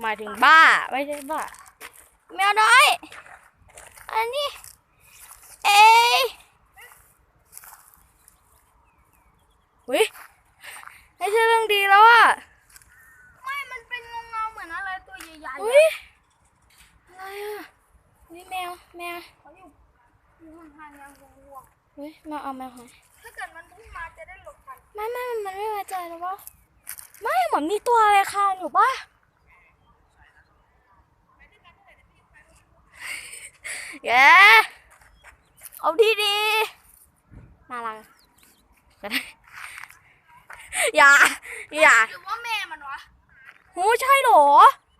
หมายถึงบ้า ไม่ใช่บ้า แมวน้อย อันนี้ เอ้ยอุ้ยไม่ใช่เรื่องดีแล้วอะไม่ มันเป็นเงาเงาๆเหมือนอะไรตัวใหญ่ๆอุ้ยอะไรอะอุ้ยแมว แมวเขาอยู่อยู่ห่างๆอย่างวัวอุ้ยมาเอาแมวหายๆถ้าเกิดมันพุ่งมาจะได้หลบทันไม่ไม่มันไม่ไว้ใจหรอวะไม่เหมือนมีตัวอะไรคานอยู่ป่ะ แกเอาดีดีๆน่ารักก็ได้อย่า อย่าหรือว่าแม่มันวะโหใช่เหรอ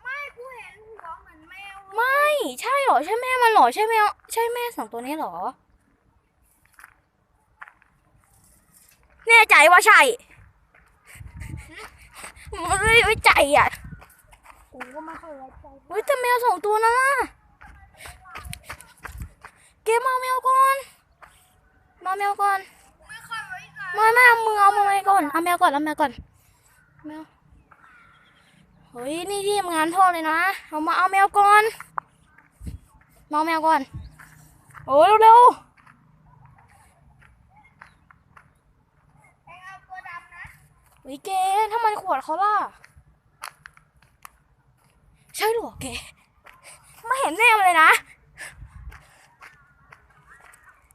ไม่กูเห็นหัวเหมือนแมว ไม่ใช่เหรอ ใช่แม่มันเหรอ ใช่แมว ใช่แม่สองตัวนี้เหรอ แน่ใจว่าใช่มันไม่ไว้ใจอะกูก็ไม่ค่อยไว้ใจเฮ้ยแต่แมวสองตัวนั้นน่ะ เกมเอาแมวก่อนมาแมวก่อนไม่ค่อยไว้ใจมาแม่เอามือเอาแมวก่อนเอาแมวก่อนเอาแมวก่อนแมวเฮ้ยนี่ที่ทำงานพ่อเลยนะเอามาเอาแมวก่อนมาเอาแมวก่อนโอ้ยเร็วไอ้เอาตัวดำนะๆเฮ้ยเกทำไมขวดเขาล่ะ ใช่เหรอเกไม่เห็นแน่มาเลยนะ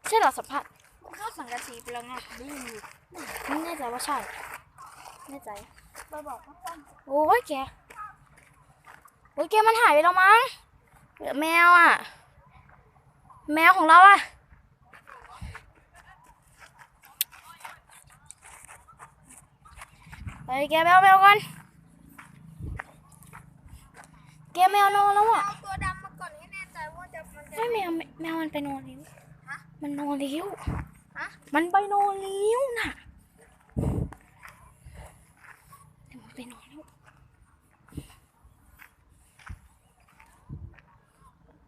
ใช่เหรอสัมผัสกูเข้าสังกะสีไปแล้วไงดื้อไม่แน่ใจว่าใช่แน่ใจไปบอกเขาก่อนโอ้ยแกโอ้ยแกมันหายไปแล้วมั้งเหลือแมวอะ แมวของเราอะไปแกแมวแมวก่อนแกแมวนอนแล้วอะเอาตัวดำมาก่อนให้แน่ใจว่าจะมันจะไม่แมวแมวมันไปนอนแล้วฮะ มันนอนแล้วฮะมันไปนอนแล้วน่ะแต่มันไปนอนแล้ว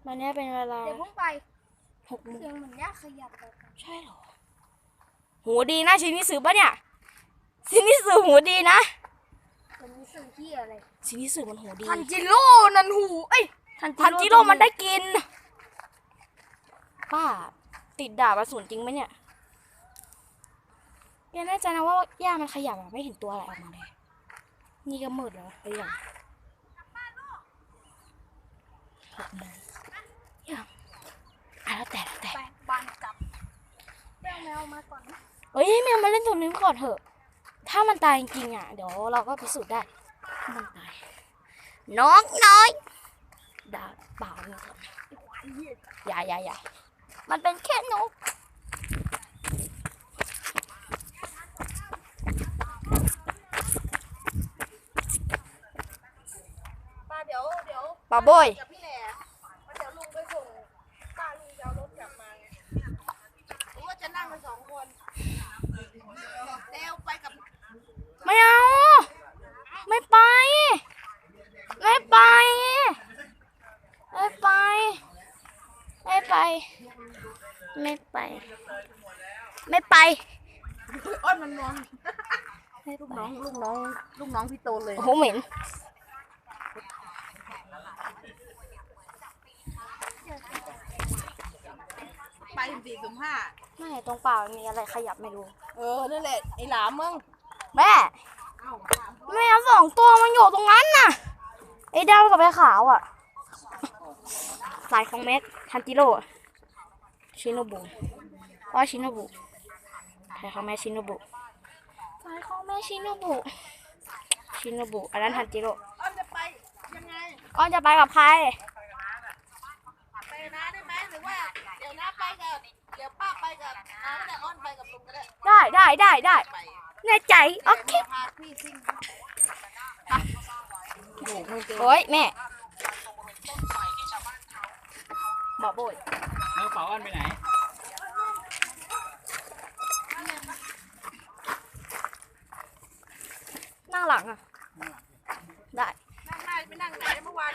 วันนี้เป็นเวลาเดี๋ยวเพิ่งไปหกโมงเสียงเหมือนยากขยับเลยใช่เหรอหูดีนะชินิสือปะเนี่ยชินิสือหูดีนะมันมีสื่อที่อะไรชินิสือมันหูดีทันจิโร่นันหูเอ้ยทันจิโร่มันได้กินป้า ติดดาบอสูรจริงไหมเนี่ยแกแน่ใจนะว่าย่ามันขยับอะไม่เห็นตัวอะไรออกมาเลย นี่ก็มืดแล้วไปอย่างหกโมงยังอะแล้วแต่แล้วแต่ไปบานกลับแมแมวมาก่อนนะเอ้ยแมวมาเล่นตรงนี้ก่อนเถอะ ถ้ามันตายจริงๆอะเดี๋ยวเราก็พิสูจน์ได้มันตายน้องน้อยด่าเปล่าเลยก่อนอย่าอย่าอย่า มันเป็นแค่นก ป้าเดี๋ยวเดี๋ยวป่าโบยกับพี่แหล่แล้วเดี๋ยวลุงไปส่งป้าลุงจะเอารถกลับมาไงผมว่าจะนั่งกันสองคนเร็วไปกับ ไม่เอา ไม่ไป ไม่ไป ไม่ไป ไม่ไป ไม่ไป ไม่ไป อ้อนมันนอนไม่ไปน้องลูกน้องลูกน้องพี่โตเลยโอ้โหเหม็นไปสี่สุ่มห้าไม่ตรงเปล่ามีอะไรขยับไม่รู้ เออนั่นแหละไอ้หลามมึงแม่แม่สองตัวมันอยู่ตรงนั้นน่ะไอ้ดำกับไอ้ขาวอะสายของแม็กทันจิโร่อะชิโนบุว่าชิโนบุ สายของแม่ชิโนบุสายของแม่ชิโนบุชิโนบุอันนั้นทันจิโร่อ้อนจะไปยังไงอ้อนจะไปกับใครไปนะได้ไหมหรือว่าเดี๋ยวน้าไปกับเดี๋ยวป้าไปกับน้าแต่อ้อนไปกับลุงก็ได้ได้ได้ได้ได้ไปแน่ใจโอเคพาพี่ซิ่งโอ้โหมึงเจอโอ้ยแม่บอกโบยแล้วกระเป๋าอันไปไหน หลังอะได้ นั่งได้ไม่นั่งไหนเมื่อวาน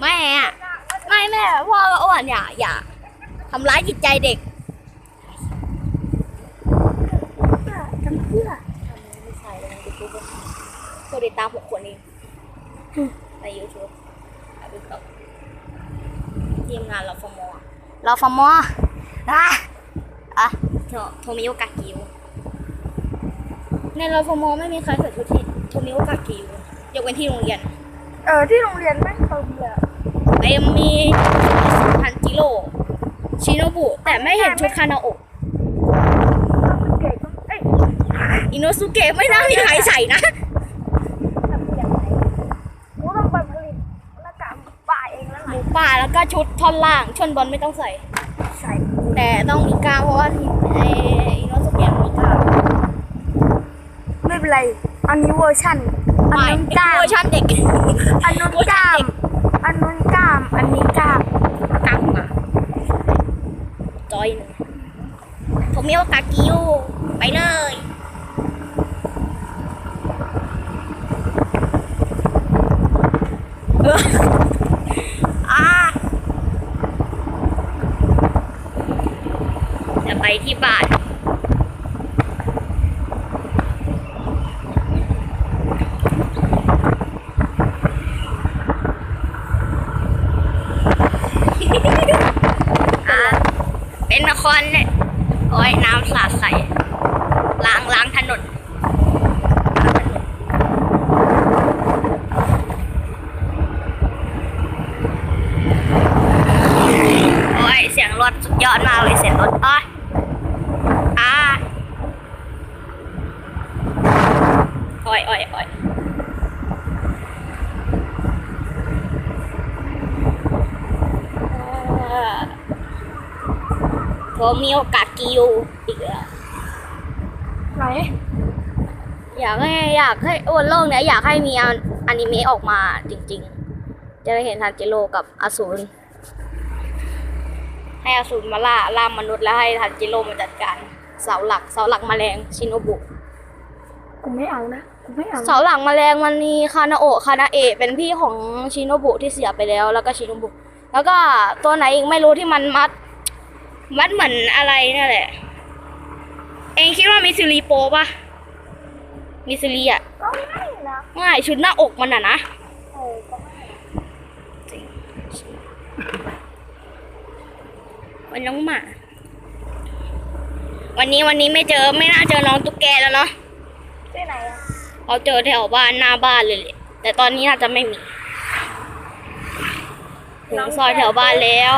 แม่ไม่แม่พ่ออ้วนอย่าอย่าทำร้ายจิตใจเด็กทำเพื่อไม่ใช่เลยดูดตตามหกคนนี้ในยูทูบ ทีมงานเราฟมอเราฟมออะอะโทโทมิโอกากิวในเราฟมอไม่มีใครใส่ชุดที่โทมิโอกากิวยกเว้นที่โรงเรียน เออที่โรงเรียนแม่งเติมเลยอะเอ็มมีพันจิโร่ชิโนบุแต่ไม่เห็นชุดคานาโอะเก๋ต้องเอ้ยอิโนสุเกะไม่น่ามีใครใส่นะ ทำอย่างไรกูต้องไปผลิตหน้ากากป่าเองแล้ว ห ไง มู ป่าแล้วก็ชุดท่อนล่างชนบอลไม่ต้องใส่ ใส่แต่ต้องมีกล้ามเพราะว่าทีมไออิโนสุเกะมีกล้ามไม่เป็นไร อันนี้เวอร์ชันอันไม่นู้นเป็นกล้ามเวอร์ชันเด็กอันนู้นกล้ามอันนู้นกล้ามอันนี้กล้ามกล้ามมาจอยหนึ่งผมมีโอกาสกิวไปเลยเอออ่าจะ ไปที่บ้านอ่าเป็นนครเนี่ยโอ้ยน้ำสาดใส่ล้างล้างถนนโอ้ยเสียงรถสุดยอดมากเลยเสียงรถอ้อยอ่า โอ้ยโอ้ยโอ้ยเออผมมีโอกาสกิวอีกแล้วไหนอยากให้อยากให้วันโลกเนี้ยอยากให้มีอนิเมะออกมาจริง ๆ จะได้เห็นทันจิโร่กับอสูรให้อสูรมาล่าล่ามนุษย์แล้วให้ทันจิโร่มาจัดการเสาหลักเสาหลักแมลงชินโนบุ กูไม่เอานะกูไม่เอาเสาหลักแมลงมันมีคานาโอะคานาเอะเป็นพี่ของชินโนบุที่เสียไปแล้ว แล้วก็ชินโนบุ แล้วก็ตัวไหนอีกไม่รู้ที่มันมัด มัดเหมือนอะไรเนี่ยแหละ เองคิดว่ามิซิลีโปปะมิซิลีอะก็ไม่นะง่ายชุดหน้าอกมันอะนะเออก็ไม่วันน้องหมา วันนี้วันนี้ไม่เจอไม่น่าเจอน้องตุ๊กแกแล้วเนาะที่ ไหนอะเราเจอแถวบ้านหน้าบ้านเลยแหละแต่ตอนนี้น่าจะไม่มีถึงซอยแถวบ้านแล้ว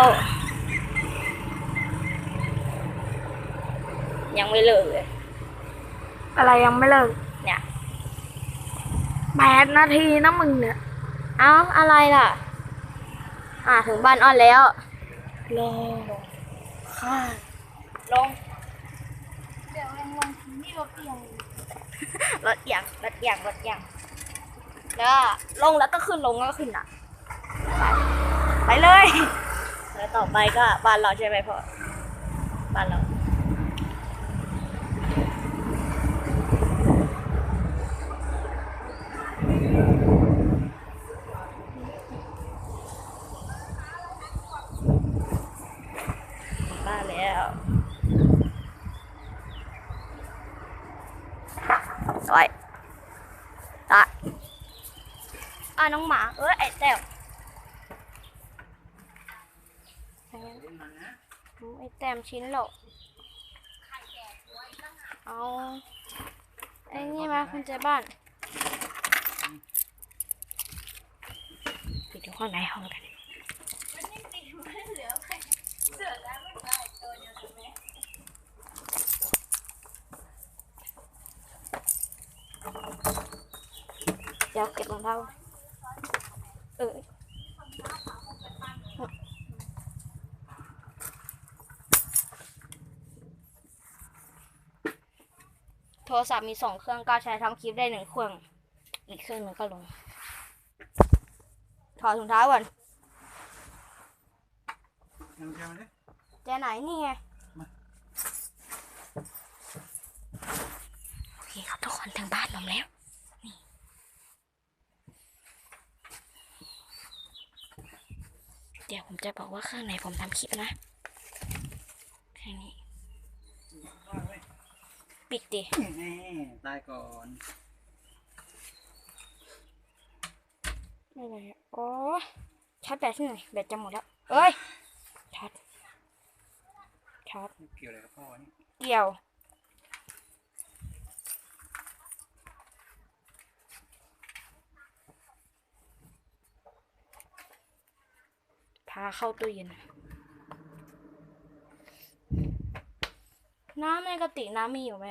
ยังไม่เลิกเลย อะไรยังไม่เลิกเนี่ยแปดนาทีนะมึงเนี่ย เอ้าอะไรล่ะ อ่าถึงบ้านอ้อนแล้วรอค่ะลง เดี๋ยวเองลงที่รถเอียง รถเอียงรถเอียงรถเอียงแล้วลงแล้วก็ขึ้นลงแล้วก็ขึ้นอะไปไปเลย แล้วต่อไปก็บ้านเราใช่ไหมพ่อบ้านเราบ้านแล้ว ไปตะอะน้องหมา เอ้ยไอ้แต้วไอ้แต้มชิ้นหรอกเอาไอ้นี่มาคุณเจบ้านไปดูข้างในห้องกัน เดี๋ยวเก็บรองเท้า เออโทรศัพท์มีสองเครื่องก็ใช้ทำคลิปได้หนึ่งเครื่อง อีกเครื่องหนึ่งก็ลง ถอดถุงเท้าก่อนยังแค่ไหนแจไหนนี่ไงโอเคครับทุกคนถึงบ้านผมแล้ว นี่ เดี๋ยวผมจะบอกว่าเครื่องไหนผมทำคลิปนะแค่นี้ ปิดดิแน่ตายก่อนอะไรอะอ๋อชาร์จแบตที่ไหนแบตจะหมดแล้วเอ้ยชาร์จชาร์จเกี่ยวอะไรกับพ่อนี่เกี่ยวาเข้าตู้เย็น น้ำในกระติกน้ำมีอยู่ไหม